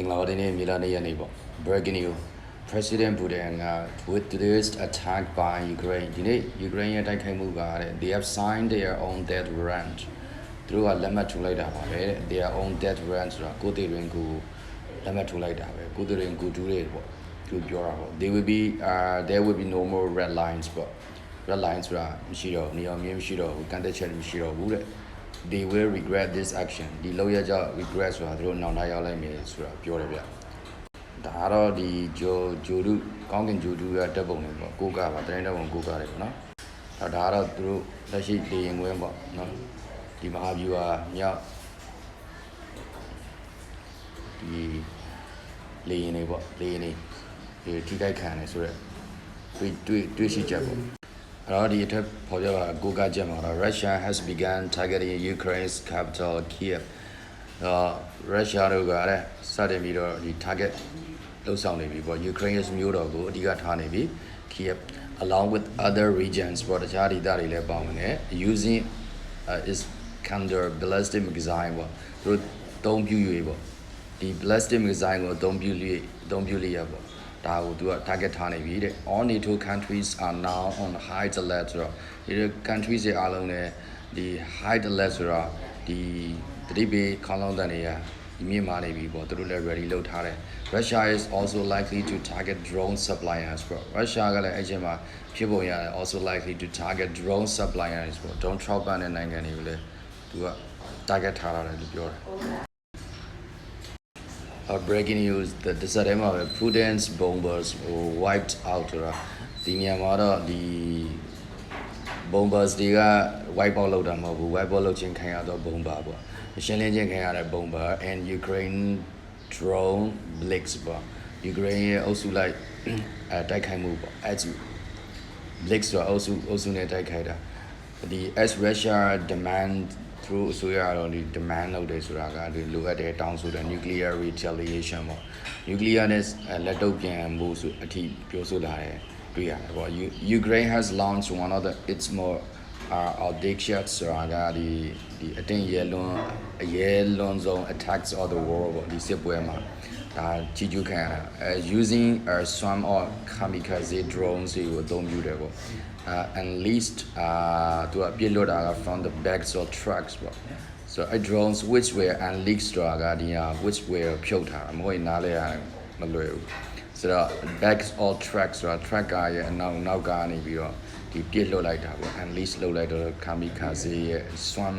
င်္ဂလာပါဒီနေ့မြေလာနေ့ရက်နေ့ပေါ့ breaking news president Putin က with this attack by Ukraine ဒီနေ့ Ukraine ရဲ့တိုက်ခိုက်မှုကတဲ့ they have signed their own death warrant သူတို့ကလက်မှတ်ထိုးလိုက်တာပါပဲတဲ့ their own death warrant ဆိုတာကိုယ်တည်ရင်ကိုလက်မှတ်ထိုးလိုက်တာပဲကိုယ်တည်ရင်ကိုတူးတယ်ပေါ့သူပြောတာပေါ့ they will be uh there will be no more red lines ပေါ့ red lines ဆိုတာမရှိတော့ဘူးနေအောင်မြင်မရှိတော့ဘူးကန်တက်ချက်မရှိတော့ဘူးတဲ့ they will regret this action ဒီလောက်ရကြောင့် regret ဆိုတာသူတို့နောက်ထားရောက်လိုက်မယ်ဆိုတာပြောတယ်ဗျဒါကတော့ဒီဂျိုဂျိုဒုကောင်းကင်ဂျိုဒုရတက်ပုံတွေပေါ့ကိုကပါတိုင်းတက်ပုံကိုကတယ်ပေါ့နော်ဒါဒါကတော့သူတို့လက်ရှိလေရင်ခွင်းပေါ့နော်ဒီမဟာဗျူဟာမြောက်ဒီလေရင်တွေပေါ့လေရင်တွေဒီထိခိုက်ခံတယ်ဆိုတော့တွေ့တွေ့တွေ့ရှိချက်ပေါ့အဲ့ တော့ဒီအထက်ပေါ်ပြတာကိုကချက်မှာတော့ Russia has begun targeting Ukraine's capital Kiev တော့ရုရှားတို့ကလည်းစတင်ပြီးတော့ဒီ target လှုပ်ဆောင်နေပြီပေါ့ Ukraine ရဲ့မြို့တော်ကိုအဓိကထားနေပြီ Kiev along with other regions ပေါ့တခြားဒေသတွေလည်းပါဝင်တယ် using uh, is counter ballistic missile ပေါ့သူတို့သုံးပြ၍ပေါ့ဒီ ballistic missile ကိုအသုံးပြု၍အသုံးပြုလျက်ပေါ့ ဒါကိုသူက target ထားနေပြီတဲ့ all NATO countries are now on high alert ဆိုတော့ဒီ countries တွေအားလုံးလည်းဒီ high alert ဆိုတော့ဒီတတိပေးခေါင်းလောင်းတန်တွေကဒီမြင့်မာနေပြီပေါ့သူတို့လည်း ready လုပ်ထားတယ် Russia is also likely to target drone suppliers ပေါ့ Russia ကလည်းအဲ့ချိန်မှာဖြစ်ပုံရတယ် also likely to target drone suppliers ပေါ့ drone ထောက်ပံ့တဲ့နိုင်ငံတွေကိုလည်းသူက target ထားရတယ်လို့ပြောတယ် uh, breaking news the ဒီစက်ထဲမှာပဲ Prudence bombers were wiped out ဆိုတာဒီနေရာမှာတော့ဒီ bombers တွေက wipe out လုပ်တာမဟုတ်ဘူး wipe out လုပ်ခြင်းခံရတော့ bomber ပေါ့ရှင်းလင်းခြင်းခံရတဲ့ bomber and Ukraine drone blitz ပေါ့ Ukraine ရဲ့အုပ်စုလိုက်အဲတိုက်ခိုက်မှုပေါ့အဲ့ဒီ blitz ဆိုတာအုပ်စုအုပ်စုနဲ့တိုက်ခိုက်တာဒီ as Russia demand through အစိုးရတော့ဒီ demand လုပ်တယ်ဆိုတာကဒီလိုအပ်တဲ့တောင်းဆိုတဲ့ nuclear retaliation ပေါ့ nuclear နဲ့လက်တုပ်ပြန်မှုဆိုအထိပြောဆိုလာတယ်တွေ့ရတယ်ပေါ့ U- Ukraine has launched one of the its more uh, audacious ဆိုတာကဒီဒီအတင်းရဲလွန်အရဲလွန်ဆုံး attacks of the world ပေါ့ဒီစစ်ပွဲမှာဒါကြီးကျူးခံရတာ uh, using a swarm of kamikaze drones တွေကိုအသုံးပြုတယ်ပေါ့ uh, and least uh သူကပြစ်လွတ်တာက from the backs of trucks ပေါ့ so a drones which were unleashed ဆိုတာကဒီဟာ which were ဖြုတ်ထားတာမဟုတ်ရင်နားလဲရတယ်မလွယ်ဘူးဆိုတော့ backs of trucks ဆိုတာ truck ကရဲ့အနောက်နောက်ကနေပြီးတော့ဒီပြစ်လွတ်လိုက်တာပေါ့ unleash လုပ်လိုက်တော့ kamikaze ရဲ့ swarm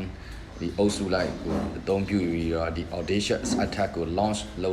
ဒီအုပ်စုလိုက်ကိုအသုံးပြုပြီးတော့ဒီ audacious attack ကို launch လုပ်